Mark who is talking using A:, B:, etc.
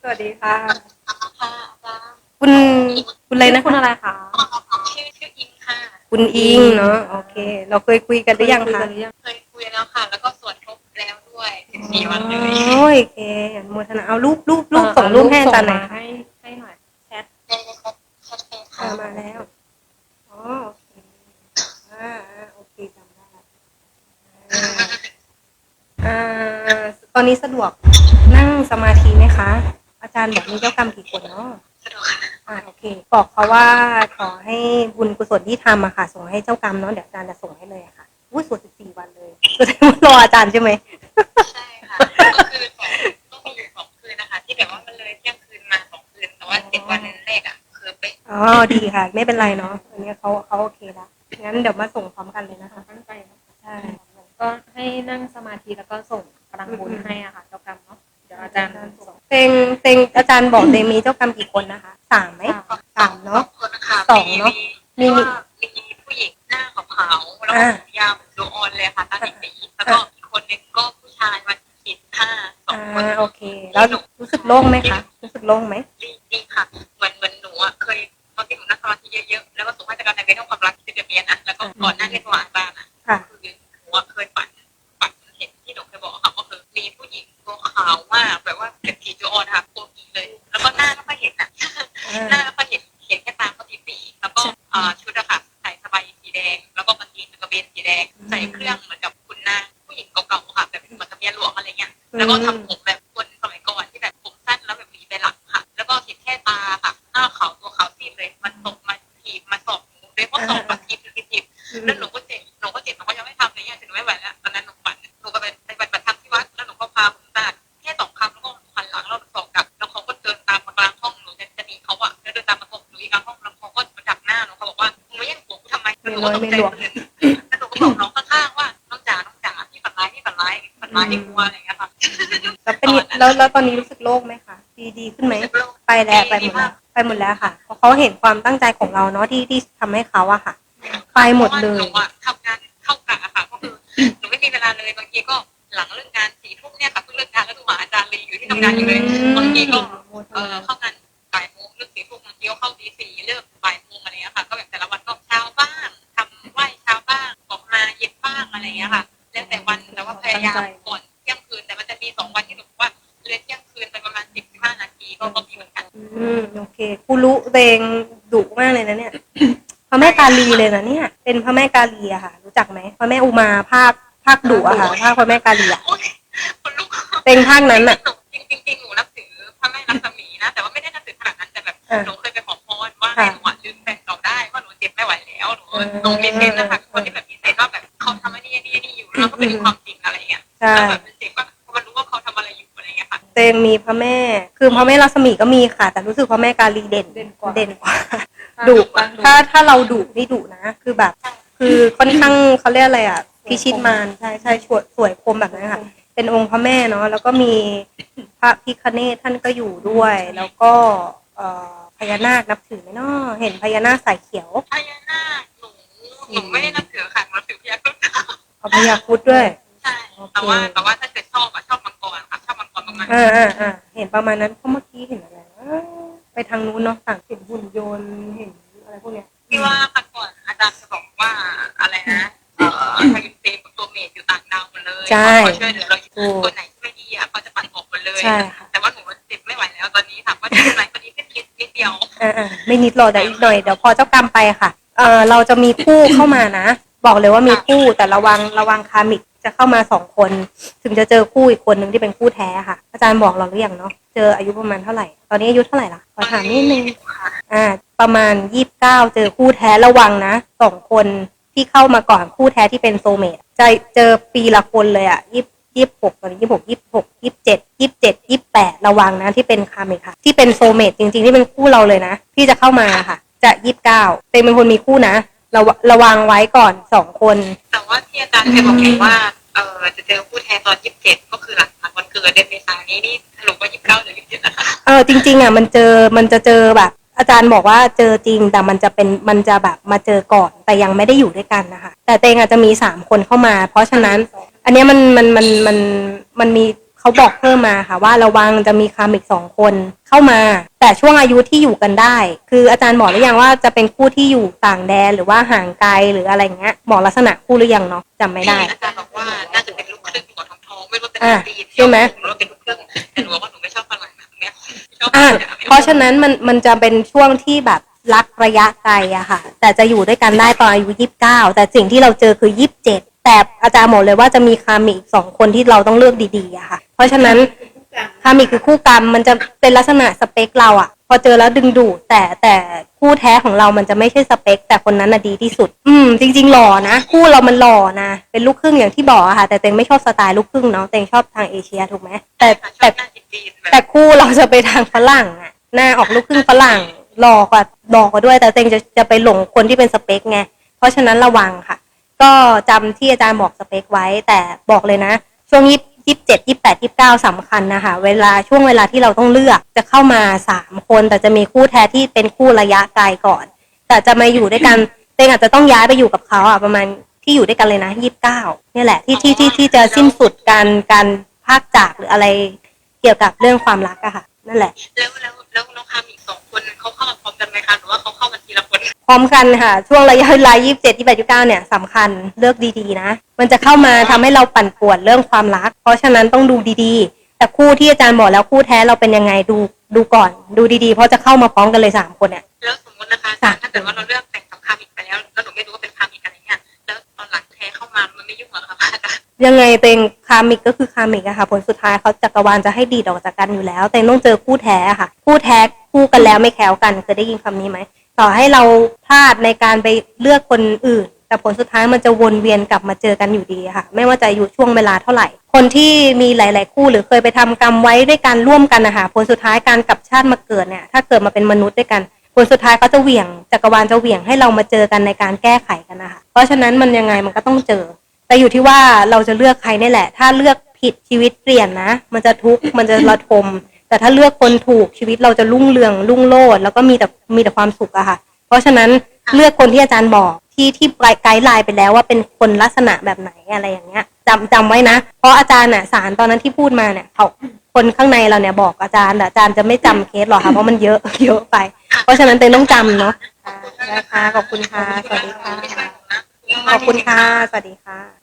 A: สวัสดีค่ะ
B: ค่ะอาจารย์
A: คุณคุณอะไรนะ
C: คุณอะไรคะ
B: ชื่อชื่ออิงค่ะ
A: คุณอิงเนาะโอเค เราเคยคุยกันหรือยังคะ
C: คุกันหรือยัง
B: เคยคุยแล้วค่ะ แล้วก็สวดครบแล้วด้วยสิบสี่วันเลย
A: โอ้ยโอเคอนุโมทนาเอารูปรูปรูปส่งรูปให้อาจารย์หน่อย
C: ส่งม
A: ค่ะ
C: ให้ให้หน่อยแชท
B: ในในแชทแชทเฟซค่ะ
A: อ่ามาแล้วอ๋อโอเคอ่าอ่าโอเคจำได้ละอ่าอ่าตอนนี้สะดวกนั่งสมาธิไหมคะอาจารย์บอกมีเจ้ากรรมกี่คนเนาะ
B: สะดวกค่ะ
A: อ่าโอเค บอกเขาว่าขอให้บุญกุศลที่ทำอะค่ะ ส่งให้เจ้ากรรมเนาะเดี๋ยวอาจารย์จะส่งให้เลยอะค่ะอุ้ยสวดสิบสี่วันเลยแสดงว่ารออาจารย์ใช่ไหม
B: ใช่ค่ะก็คือสองก็คืออยู่สองคืนนะคะ ที่แบบว่ามันเลยเที่ยงคืนมาสองคืนแต่ว่าเจ็ดวันแรกอะคือไป
A: อ๋อดีค่ะ ไม่เป็นไรเนาะอันนี้เขาเขาโอเคแล้วงั้นเดี๋ยวมาส่งพร้อมกันเลยนะคะ
C: ตั้งใจเนอะ
A: ใช่
C: ก็ให้นั่งสมาธิแล้วก็ส่งพลังบุญให้อะค่ะเจ้ากรรมเนาะเดี๋ยวอาจารย์ส่ง
A: เต็งเต็ งอาจารย์บอกเต็งมีเจ้ากรรมกี่คนนะคะสามไหม
C: ค่ะ
A: สามเนาะ
B: คนนะคะ
A: สองเนอะมี
B: มี
A: มี
B: มีมีผู้หญิงหน้าขาวๆแล้วก็ผมยาวเหมือนโลออนเลยค่ะตาสีๆแล้วก็อีกคนนึงก็ผู้ชายวันขีดห้าสองคน
A: อ่าโอเค แล้วรู้สึกโล่งไหมคะ รู้สึกโล่งไหม
B: แล้วก็ทำผมแบบคนสมัยก่อนที่แบบผมสั้นแล้วแบบหวีไปหลังค่ะ แล้วก็เห็นแค่ตาค่ะ หน้าขาวตัวขาวซีดเลย มันตกมาถีบมาสอบหนูเลยเพราะสอบมาถีบถีบถีบแล้วหนูก็เจ็บหนูก็เจ็บหนูก็ยังไม่ทำเลยเนี่ยถึงไม่ไหวแล้วตอนนั้นหนูฝันหนูก็ไปไปปฏิบัติธรรมที่วัดแล้วหนูก็พาผมตาแค่สองคำแล้วก็หันหลังแล้วสองกลับแล้วเขาก็เดินตามมากลางห้องหนูจะจะหนีเขาอะแล้วเดินตามมาตบหนูอีกกลางห้องแล้วเขาก็มาดักหน้าหนูเขาบอกว่ามึงไม่แย่งผัวกูทำไมแล้วหนูก็ตกใจหมดเลยแล้วหนูก็บอกน้องข้างๆว่าน้องจ๋าน้องจ๋าที่ฝันร้ายที่ฝันร้ายฝันร้ายที่กลัวอะไรอย่างเงี้ยค่ะ
A: แล้วเป็นแล้วแล้วตอนนี้รู้สึกโล่งไหมคะดีดีขึ้นไหมไปแล้วไปหมดแล้วไปหมดแล้วค่ะเพราะเขาเห็นความตั้งใจของเราเนาะที่ที่ทำให้เขาอะค่ะ ไปหมดเลย
B: หนูอะทำงานเข้ากะอะค่ะก็คือหนูไม่มีเวลาเลยบางทีก็หลังเลิกงานสี่ทุ่มเนี่ยค่ะเพิ่งเลิกงานแล้วก็มาอาจารย์เลยอยู่ที่ทำงานอยู่เลยบางทีก็ เออเข้างานบ่ายโมงเลิกสี่ทุ่มบางทีก็เข้าตีสี่เลิกบ่ายโมงอะไรเงี้ยค่ะ ก็แบบแต่ละวันก็เช้าบ้างทำไหว้เช้าบ้างออกมาเย็นบ้างอะไรเงี้ยค่ะ แล้วแต่วันแต่ว่าพยายามก่อน คครู
A: รู้ตัวเองดุมากเลยนะเนี่ย พระแม่กาลีเลยนะเนี่ย เป็นพระแม่กาลีอะค่ะ รู้จักไหมพระแม่อุมาภาคภาคดุอะค่ะภาคพระแม่กาลีอะ
B: โอ๊ยคนลุก
A: เป็นภาคนั้นอะ
B: จริงจริงๆหนูนับถือพระแม่รัศมีนะแต่ว่าไม่ได้นับถือขนาดนั้นแต่แบบ
A: อ่า
B: หนูเคยไปขอพรว่าให้หนูอะลืมแฟนเก่าได้ว่าหนูเจ็บไม่ไหวแล้วหนู
A: อ่า
B: หนูมีเซนส์นะคะคนที่แบบมีเซนส์ว่าแบบเขาทำอันนี้อันนี้อันนี้อยู่แล้วก็เป็นความจริงอะไรเงี้ย
A: ใช่
B: แล้วแบบ เงี้ยค่ะ
A: ตัวเองมีพระแม่ คือพระแม่รัศมีก็มีค่ะ แต่รู้สึกพระแม่กาลีเด่น
C: เด่นกว่า
A: เด่นกว่า
C: ค่ะ
A: ดุ
C: ฟัง
A: ถ้าถ้าเราดุนี่ดุนะ คือแบบ คือค่อนข้างเขาเรียกอะไรอะพิชิตมารใช่ใช่สวยสวยคมแบบนั้นค่ะ เป็นองค์พระแม่เนาะแล้วก็มีพระพิคเนศท่านก็อยู่ด้วย แล้วก็เอ่อพญานาคนับถือไหมเนาะเห็นพญานาคสายเขียว
B: พญานาคหนูหนูไม่ได้นับถือค่ะหนูนับถือพญาครุฑ
A: เอาพญาครุดด้วย
B: ใช่แต่ว่าแต่ว่าถ้า อบมังกรประมาณ
A: อ่าอ่าอ่าเห็นประมาณนั้นเพราะเมื่อกี้เห็นอะไรนะไปทางนู้นเนาะต่างเห็นหุ่นยนต์เห็นอะไรพวกเนี้ย
B: ที่ว่าครั้งก่อนอาจารย์จะบอกว่าอะไรนะเอ่อทวินเซมกับตัวเมดอยู่ต่างดาวหมดเลย
A: ใช่
B: เขาช่วยเหลือเราอยู่
A: ถูก
B: ตัวไหนที่ไม่ดีอะเขาจะปัดออกหมดเลย
A: ใช่ค่ะ
B: แต่ว่าหนูเจ็บไม่ไหวแล้วตอนนี้ถามว่าจะไหนวันนี้แค่นิดนิดเดียว
A: อ่าอ่าไม่นิดหรอกเดี๋ยวอีกหน่อยเดี๋ยวพอเจ้ากรรมไปค่ะเออเราจะมีคู่เข้ามานะ บอกเลยว่ามีคู่แต่ระวังระวังคามิกจะเข้ามาสองคน ถึงจะเจอคู่อีกคนหนึ่งที่เป็นคู่แท้ค่ะ อาจารย์บอกเราหรือยังเนาะเจออายุประมาณเท่าไหร่ ตอนนี้อายุเท่าไหร่ละขอถามนิดนึงอ่า ประมาณยี่สิบเก้าเจอคู่แท้ระวังนะสองคนที่เข้ามาก่อนคู่แท้ที่เป็นโซลเมตจะเจอปีละคนเลยอะยี่ยี่หกตอนนี้ยี่หกยี่หกยี่เจ็ดยี่เจ็ดยี่แปดระวังนะที่เป็นคาเมกค่ะ ที่เป็นโซลเมตจริงๆที่เป็นคู่เราเลยนะ ที่จะเข้ามาค่ะ จะยี่สิบเก้าเต็มเป็นคนมีคู่นะ ระวระวังไว้ก่อนสองคน
B: แต่ว่าที่อาจารย์เคยบอกหนูว่าเออจะเจอผู้แทนตอนยี่สิบเจ็ดก็คือหลังจากวันเกิดเดือนเมษายนนี้นี่สรุปว่ายี่สิบเก้าหรือยี่สิบเจ็ดนะคะ
A: เออจริง ๆอะมันเจอมันจะเจอแบบ อาจารย์บอกว่าเจอจริงแต่มันจะเป็นมันจะแบบมาเจอก่อนแต่ยังไม่ได้อยู่ด้วยกันนะคะแต่เตงอาจจะมีสามคนเข้ามา เพราะฉะนั้น อันเนี้ยมันมันมันมันมันมี เขาเขาบอกเพิ่มมาค่ะว่าระวังจะมีคามิกสองคนเข้ามา แต่ช่วงอายุที่อยู่กันได้ คืออาจารย์บอกหรือยังว่าจะเป็นคู่ที่อยู่ต่างแดนหรือว่าห่างไกลหรืออะไรเงี้ยบอกลักษณะคู่หรือยังเนาะจำไม่ได้
B: อาจารย์บอกว่าน่าจะเป็นลูกครึ่งหัวทองทองๆไม่รู้เป็น
A: อะ
B: จีน
A: ใช่ไหม
B: หรือว่าเป็นลูกครึ่งแต่หนูบอกว่าหนูไม่ชอบฝรั่งนะแม่ชอบ
A: อะ
B: ฝง
A: เพราะฉะนั้นมันมันจะเป็นช่วงที่แบบรักระยะไกลอะค่ะ แต่จะอยู่ด้วยกันได้ตอนอายุยี่สิบเก้าแต่สิ่งที่เราเจอคือยี่สิบเจ็ดแต่อาจารย์บอกเลยว่าจะมีคามิอีกสองคนที่เราต้องเลือกดีๆอะค่ะ เพราะฉะนั้นคามิคือคู่กรรมมันจะเป็นลักษณะสเปคเราอะพอเจอแล้วดึงดูดแต่แต่คู่แท้ของเรามันจะไม่ใช่สเปค แต่คนนั้นน่ะดีที่สุด อืม จริง ๆ หล่อนะ คู่เรามันหล่อนะเป็นลูกครึ่งอย่างที่บอกอะค่ะ แต่เตงไม่ชอบสไตล์ลูกครึ่งเนาะเตงชอบทางเอเชียถูกไหมแต่
B: ค่ะช
A: แต่
B: อบหน้าจีนๆแบบ
A: แต่คู่เราจะไปทางฝรั่งอะหน้าออกลูกครึ่งฝรั่งหล่อกว่าหล่อกว่าด้วย แต่เต็งจะจะไปหลงคนที่เป็นสเปคไงเพราะฉะนั้นระวังค่ะ ก็จำที่อาจารย์บอกสเปคไว้ แต่บอกเลยนะ ช่วงยี่ ยี่สิบเจ็ดยี่แปดยี่เก้าสำคัญนะคะ เวลาช่วงเวลาที่เราต้องเลือกจะเข้ามาสามคน แต่จะมีคู่แท้ที่เป็นคู่ระยะไกลก่อน แต่จะมาอยู่ด้วยกันเต็งอาจจะต้องย้ายไปอยู่กับเขาอะประมาณที่อยู่ด้วยกันเลยนะยี่สิบเก้านี่แหละที่ที่ที่ที่จะสิ้นสุดการการพากจากหรืออะไรเกี่ยวกับเรื่องความรักอะค่ะ นั่นแหละ
B: แล้วแล้ว พร้อมกันค่ะ
A: ช่วงระยะเวลายี่สิบเจ็ดยี่แปดยี่เก้าเนี่ยสำคัญเลือกดีๆนะ มันจะเข้ามาทำให้เราปั่นป่วนเรื่องความรัก เพราะฉะนั้นต้องดูดีๆ แต่คู่ที่อาจารย์บอกแล้วคู่แท้เราเป็นยังไงดูดูก่อน ดูดีๆ เพราะจะเข้ามาพร้อมกันเลยสามคนเนี่ย
B: แล้วสมมตินะคะอาจารย์ถ้าเกิดว่าเราเลือกแต่งกับคามิกไปแล้วแล้วหนูไม่รู้ว่าเป็นคามิกอะไรเงี้ยแล้วตอนหลังแท้เข้ามามันไม่ยุ่งเหรอคะอาจารย์
A: ยังไงเต็งคามิกก็คือคามิกอะค่ะ ผลสุดท้ายเขาจักรวาลจะให้ดีดออกจากกันอยู่แล้ว แต่ต้องเจอคู่แท้อะค่ะ คู่แท้คู่กันแล้วไม่แคล้วกันเคยได้ยินคำนี้ไหม ต่อให้เราพลาดในการไปเลือกคนอื่น แต่ผลสุดท้ายมันจะวนเวียนกลับมาเจอกันอยู่ดีค่ะ ไม่ว่าจะอยู่ช่วงเวลาเท่าไหร่ คนที่มีหลาย ๆ คู่หรือเคยไปทำกรรมไว้ด้วยกันร่วมกันนะคะผลสุดท้ายการกลับชาติมาเกิดเนี่ยถ้าเกิดมาเป็นมนุษย์ด้วยกันผลสุดท้ายเขาจะเหวี่ยงจักรวาลจะเหวี่ยงให้เรามาเจอกันในการแก้ไขกันนะคะเพราะฉะนั้นมันยังไงมันก็ต้องเจอ แต่อยู่ที่ว่าเราจะเลือกใครนี่แหละ ถ้าเลือกผิดชีวิตเปลี่ยนนะ มันจะทุกข์มันจะระทม แต่ถ้าเลือกคนถูกชีวิตเราจะรุ่งเรืองรุ่งโรจน์แล้วก็มีแต่มีแต่ความสุขอะค่ะ เพราะฉะนั้นเลือกคนที่อาจารย์บอกที่ที่ไกด์ไลน์ไปแล้วว่าเป็นคนลักษณะแบบไหนอะไรอย่างเงี้ยจำจำไว้นะ เพราะอาจารย์น่ะสารตอนนั้นที่พูดมาเนี่ยเขาคนข้างในเราเนี่ยบอกอาจารย์แต่อาจารย์จะไม่จำเคสหรอกค่ะเพราะมันเยอะเยอะไป เพราะฉะนั้นเต็นต้องจำเนาะค่ะได้ค่ะขอบคุณค่ะสวัสดีค่ะ
B: ไม่ช่วยหนูนะ
A: ขอบคุณค่ะสวัสดีค่ะ